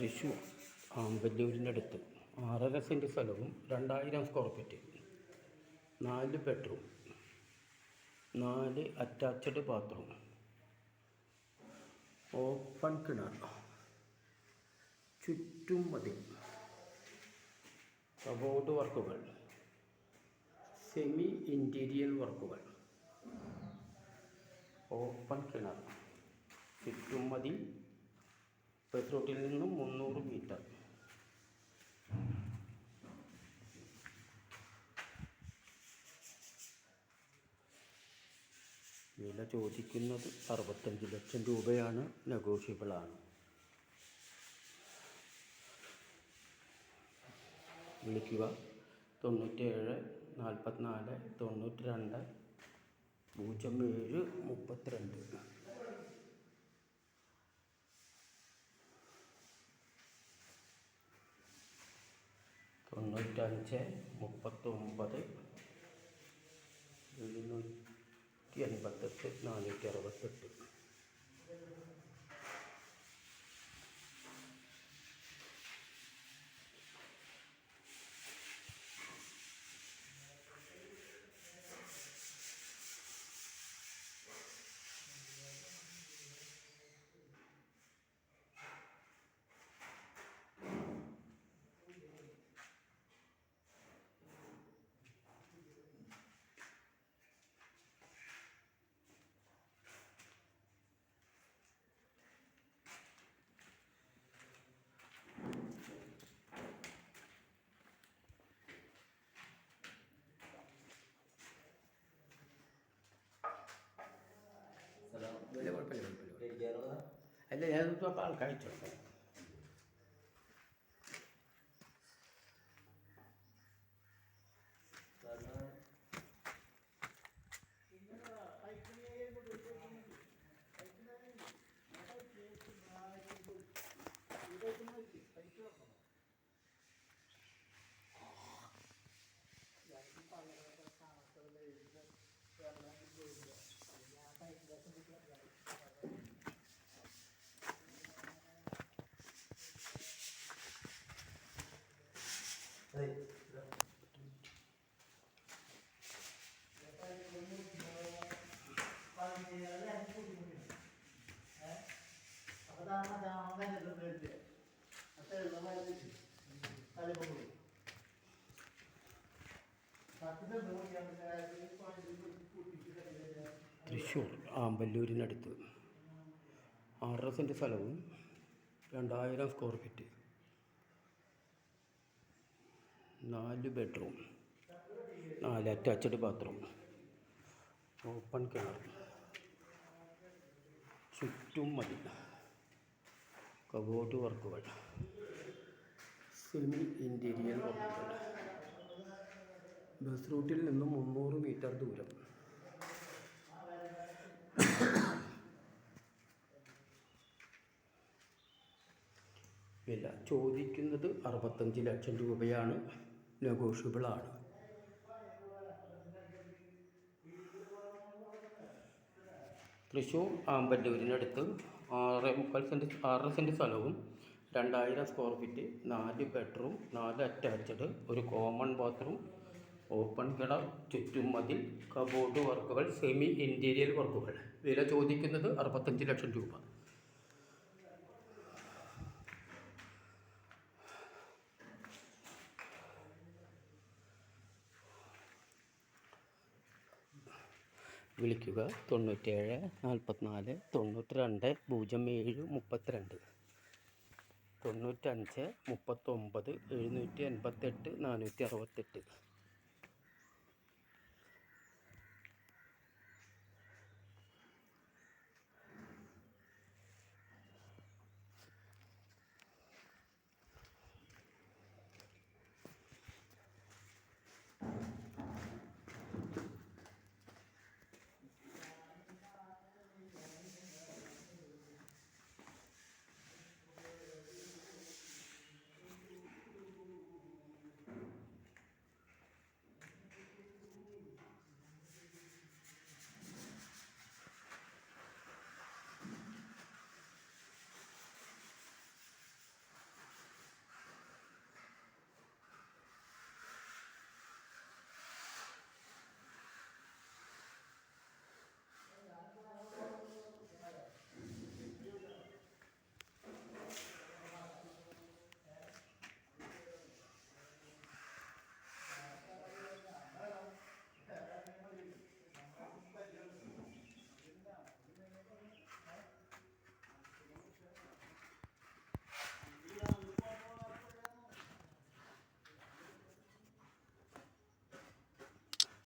തൃശ്ശൂർ അടുത്ത്. ആറര സെന്റ് സ്ഥലവും രണ്ടായിരം സ്ക്വയർ ഫീറ്റ് നാല് ബെഡ്റൂം നാല് അറ്റാച്ച്ഡ് ബാത്റൂം ഓപ്പൺ കിണർ. ചുറ്റും മതിൽ കബോർഡ് വർക്കുകൾ സെമി ഇന്റീരിയൽ വർക്കുകൾ ഓപ്പൺ കിണർ. ചുറ്റും മതിൽ ബസ് റൂട്ടിൽ നിന്നും മുന്നൂറ് മീറ്റർ വില ചോദിക്കുന്നത് അറുപത്തഞ്ച് ലക്ഷം രൂപയാണ് നെഗോഷ്യബിളാണ് വിളിക്കുക. തൊണ്ണൂറ്റേഴ് നാൽപ്പത്തിനാല് തൊണ്ണൂറ്റി രണ്ട് പൂജ്യം ഏഴ് മുപ്പത്തിരണ്ട്. തൊണ്ണൂറ്റഞ്ച് മുപ്പത്തൊമ്പത് എഴുന്നൂറ്റി എൺപത്തെട്ട് നാനൂറ്റി അറുപത്തെട്ട്. Él le dijo a tu papá. Thrissur ആമ്പല്ലൂരിനടുത്ത്. ആറര സെന്റ് സ്ഥലവും രണ്ടായിരം സ്ക്വയർ ഫീറ്റ് നാല് ബെഡ്റൂം നാല് അറ്റാച്ച്ഡ് ബാത്റൂം ഓപ്പൺ കിണർ. ചുറ്റും മതി. കബോർഡ് വർക്കുകൾ സെമി ഇന്റീരിയർ വർക്കുകൾ ബസ് റൂട്ടിൽ നിന്നും മുന്നൂറ് മീറ്റർ ദൂരം. വില ചോദിക്കുന്നത് അറുപത്തഞ്ച് ലക്ഷം രൂപയാണ്. നെഗോഷ്യബിളാണ് തൃശ്ശൂർ ആമ്പല്ലൂരിനടുത്ത് ആറ് മുക്കാൽ സെന്റ് ആറര സെന്റ് സ്ഥലവും രണ്ടായിരം സ്ക്വയർ ഫീറ്റ് നാല് ബെഡ്റൂം നാല് അറ്റാച്ച്ഡ് ഒരു കോമൺ ബാത്റൂം ഓപ്പൺ കിണർ ചുറ്റും മതിൽ കബോർഡ് വർക്കുകൾ സെമി ഇന്റീരിയർ വർക്കുകൾ വില ചോദിക്കുന്നത് അറുപത്തഞ്ച് ലക്ഷം രൂപ. വിളിക്കുക തൊണ്ണൂറ്റേഴ് നാൽപ്പത്തിനാല് തൊണ്ണൂറ്റി രണ്ട് പൂജ്യം ഏഴ് മുപ്പത്തിരണ്ട്. തൊണ്ണൂറ്റഞ്ച് മുപ്പത്തൊമ്പത് എഴുന്നൂറ്റി എൺപത്തെട്ട് നാനൂറ്റി അറുപത്തെട്ട്.